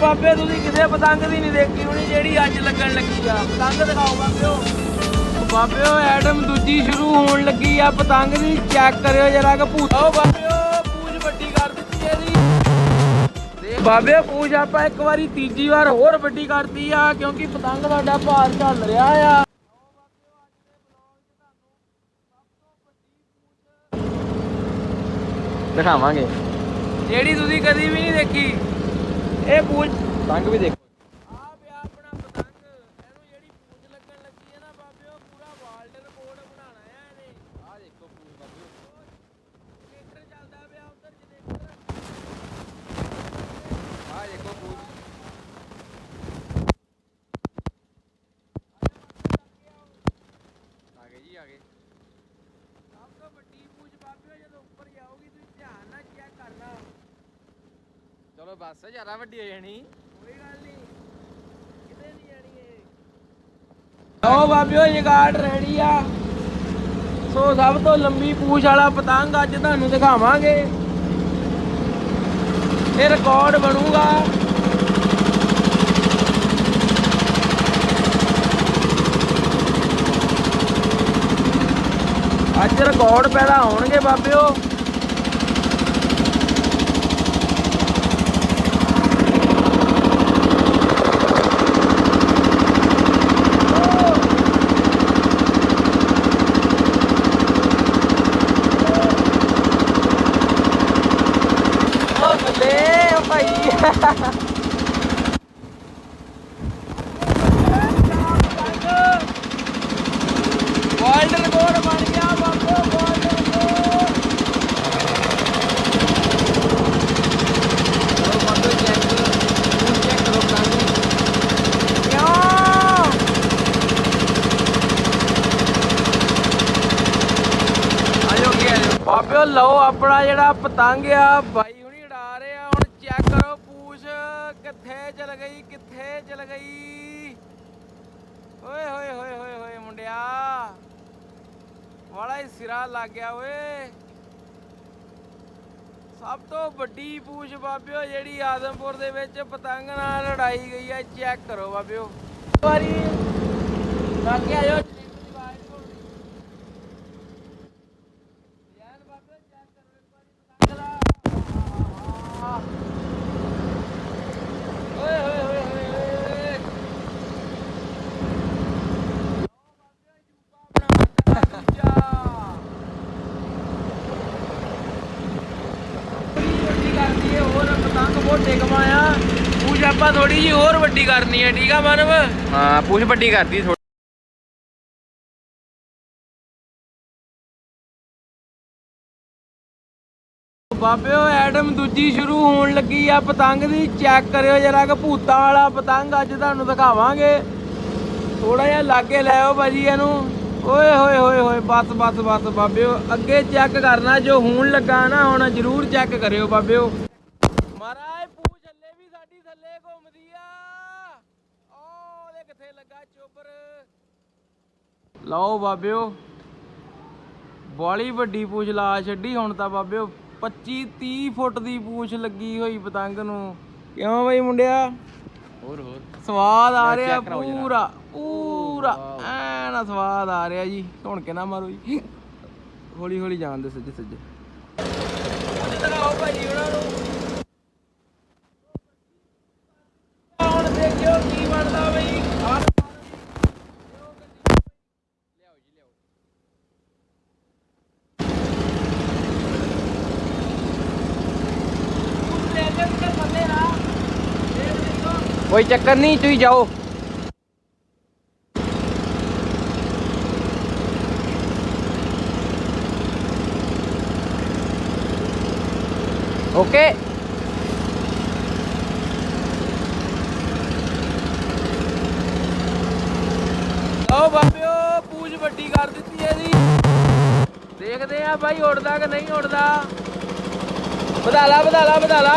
ਬਾਬੇ ਤੁਸੀਂ ਕਿਸੇ ਪਤੰਗ ਦੀ ਨਹੀਂ ਦੇਖੀ ਹੋਣੀ ਜਿਹੜੀ ਅੱਜ ਲੱਗਣ ਲੱਗੀ ਆ। ਪਤੰਗ ਦਿਖਾਓ ਬਾਬਿਓ। ਬਾਬਿਓ ਐਟਮ ਦੂਜੀ ਸ਼ੁਰੂ ਹੋਣ ਲੱਗੀ ਆ। ਪਤੰਗ ਦੀ ਚੈੱਕ ਕਰਿਓ ਜਰਾ ਕਿ ਭੂਤ ਆਓ ਬਾਬਿਓ ਪੂਜ ਵੱਡੀ ਕਰ ਦਿੱਤੀ ਇਹਦੀ। ਤੇ ਬਾਬੇ ਪੂਜ ਆਪਾਂ ਇੱਕ ਵਾਰੀ ਤੀਜੀ ਵਾਰ ਹੋਰ ਵੱਡੀ ਕਰਤੀ ਆ ਕਿਉਂਕਿ ਪਤੰਗ ਸਾਡਾ ਭਾਰ ਚੱਲ ਰਿਹਾ ਆ। ਦਿਖਾਵਾਂਗੇ। ਜਿਹੜੀ ਤੁਸੀਂ ਕਦੀ ਵੀ ਨਹੀਂ ਦੇਖੀ। ਇਹ ਪੂਜ ਤੰਗ ਵੀ ਦੇਖੋ। ਆ ਪਿਆ ਆਪਣਾ ਪਤੰਗ ਇਹਨੂੰ ਜਿਹੜੀ ਪੂਜ ਲੱਗਣ ਲੱਗੀ ਹੈ ਨਾ ਬਾਬਿਓ ਪੂਰਾ ਵਰਲਡ ਰਿਕਾਰਡ ਬਣਾਉਣਾ ਹੈ ਇਹਨੇ। ਆ ਦੇਖੋ ਪੂਜ ਬਾਬੂ। ਜਨਰੇਟਰ ਚੱਲਦਾ ਪਿਆ ਉਧਰ ਜਨਰੇਟਰ ਆ ਦੇਖੋ ਪੂਜ ਆ ਗਏ ਜੀ ਆ ਗਏ ਸਭ ਤੋਂ ਵੱਡੀ ਪੂਜ ਬਾਬਿਓ ਜਦੋਂ ਉੱਪਰ ਜਾਓਗੀ ਤੁਸੀਂ ਧਿਆਨ ਨਾਲ ਚੈੱਕ ਕਰਨਾ ਚਲੋ ਬਸ ਜ਼ਿਆਦਾ ਵੱਡੀ ਹੋ ਜਾਣੀ ਕੋਈ ਗੱਲ ਨਹੀਂ। ਕਿਤੇ ਨਹੀਂ ਜਾਣੀ ਇਹ। ਲਓ ਬਾਬਿਓ ਜਗਾੜ ਰੈਡੀ ਆ। ਸੋ ਸਭ ਤੋਂ ਲੰਬੀ ਪੂਛ ਵਾਲਾ ਪਤੰਗ ਅੱਜ ਤੁਹਾਨੂੰ ਦਿਖਾਵਾਂਗੇ। ਇਹ ਰਿਕਾਰਡ ਬਣੂਗਾ। ਅੱਜ ਰਿਕਾਰਡ ਪੈਦਾ ਹੋਣਗੇ ਬਾਬਿਓ ਓ ਬੱਲੇ ਓ ਭਾਈ ਵਰਲਡ ਰਿਕਾਰਡ ਬਣ ਗਿਆ ਬਾਬੋ ਵਰਲਡ ਰਿਕਾਰਡ ਚਲੋ ਬਾਬੂ ਚੈੱਕ ਪੂਜ ਚੈੱਕ ਕਰੋ ਤੰਗ ਕਿਉਂ ਆਜੋ ਕੀ ਬਾਬਿਓ ਲਓ ਆਪਣਾ ਜਿਹੜਾ ਪਤੰਗ ਆ, ਬਾਈ ਹੁਣੀ ਉਡਾ ਰਹੇ ਆ, ਹੁਣ ਚੈੱਕ ਕਰੋ ਕਿੱਥੇ ਚਲ ਗਈ, ਕਿੱਥੇ ਚਲ ਗਈ? ਓਏ, ਹੋਏ ਹੋਏ ਹੋਏ ਹੋਏ ਮੁੰਡਿਆ। ਵਾਲਾ ਹੀ ਸਿਰਾ ਲੱਗ ਗਿਆ ਓਏ। ਸਭ ਤੋਂ ਵੱਡੀ ਪੂਛ ਬਾਬਿਓ, ਜਿਹੜੀ ਆਦਮਪੁਰ ਦੇ ਵਿੱਚ ਪਤੰਗ ਨਾਲ ਲੜਾਈ ਗਈ ਹੈ ਚੈੱਕ ਕਰੋ ਬਾਬਿਓ। ਵਾਰੀ ਲਾ ਆਇਓ ਯਾਰ ਬਾਬਿਓ ਚੈੱਕ ਕਰੋ ਇੱਕ ਵਾਰੀ ਪਤੰਗ ਦਾ ਓਏ ਹੋਏ ਹੋਏ ਹੋਏ ਹੋਏ ਵੱਡੀ ਕਰਦੀ ਏ ਹੋਰ ਪਤੰਗ ਬਹੁਤ ਟਿਕਮਾ ਆ ਪੂਜ ਆਪਾਂ ਥੋੜੀ ਜੀ ਹੋਰ ਵੱਡੀ ਕਰਨੀ ਹੈ ਠੀਕ ਆ ਮਾਨਵ? ਹਾਂ ਪੂਜ ਵੱਡੀ ਕਰਦੀ ਥੋੜੀ ਬਾਬਿਓ ਐਟਮ ਦੂਜੀ ਸ਼ੁਰੂ ਹੋਣ ਲੱਗੀ ਆ ਪਤੰਗ ਦੀ ਚੈੱਕ ਕਰਿਓ ਜਰਾ ਕਿ ਭੂਤਾਂ ਵਾਲਾ ਪਤੰਗ ਅੱਜ ਤੁਹਾਨੂੰ ਦਿਖਾਵਾਂਗੇ। ਥੋੜਾ ਜਿਹਾ ਲਾਗੇ ਲੈ ਆਓ ਭਾਜੀ ਇਹਨੂੰ। ਓਏ ਹੋਏ ਹੋਏ ਹੋਏ ਬਸ ਬਸ ਬਸ ਬਾਬਿਓ ਅੱਗੇ ਚੈੱਕ ਕਰਨਾ ਜੋ ਹੋਣ ਲੱਗਾ ਨਾ ਹੁਣ ਜ਼ਰੂਰ ਚੈੱਕ ਕਰਿਓ ਬਾਬਿਓ ਮਹਾਰਾਜ ਪੂਛ ਥੱਲੇ ਵੀ ਸਾਡੀ ਥੱਲੇ ਘੁੰਮਦੀ ਆ ਓ ਉਹਦੇ ਕਿੱਥੇ ਲੱਗਾ ਚੋਬਰ ਲਓ ਬਾਬਿਓ ਬਾਲੀ ਵੱਡੀ ਪੂਛ ਲਾ ਛੱਡੀ ਹੁਣ ਤਾਂ ਬਾਬਿਓ। 25 30 ਫੁੱਟ ਦੀ ਪੂਛ ਲੱਗੀ ਹੋਈ ਪਤੰਗ ਨੂੰ। ਕਿਉਂ ਬਈ ਮੁੰਡਿਆ? ਹੋਰ ਹੋਰ। ਸਵਾਦ ਆ ਰਿਹਾ। ਪੂਰਾ ਪੂਰਾ। ਐਨ ਸਵਾਦ ਆ ਰਿਹਾ ਜੀ। ਹੁਣ ਕੇ ਨਾ ਮਾਰੋ ਜੀ। ਹੌਲੀ ਹੌਲੀ ਜਾਣ ਦੇ ਸੱਜੇ ਸੱਜੇ। ਦਿਖਾਓ ਭਾਜੀ ਉਹਨਾਂ ਨੂੰ ਹੁਣ ਦੇਖਿਓ ਕੀ ਬਣਦਾ ਬਈ ਆਹ ਲਿਆਓ ਜੀ ਲਿਆਓ ਲੈ ਕੇ ਤੇ ਥੱਲੇ ਨਾ ਦੇਖ ਦੇਖੋ ਕੋਈ ਚੱਕਰ ਨਹੀਂ, ਤੁਸੀਂ ਜਾਓ। ਓਕੇ। ਲਓ ਬਾਬਿਓ, ਪੂਜ ਵੱਡੀ ਕਰ ਦਿੱਤੀ ਹੈ ਜੀ। ਦੇਖਦੇ ਆ ਭਾਈ ਉੜਦਾ ਕਿ ਨਹੀਂ ਉੜਦਾ ਵਧਾਲਾ ਵਧਾਲਾ ਵਧਾਲਾ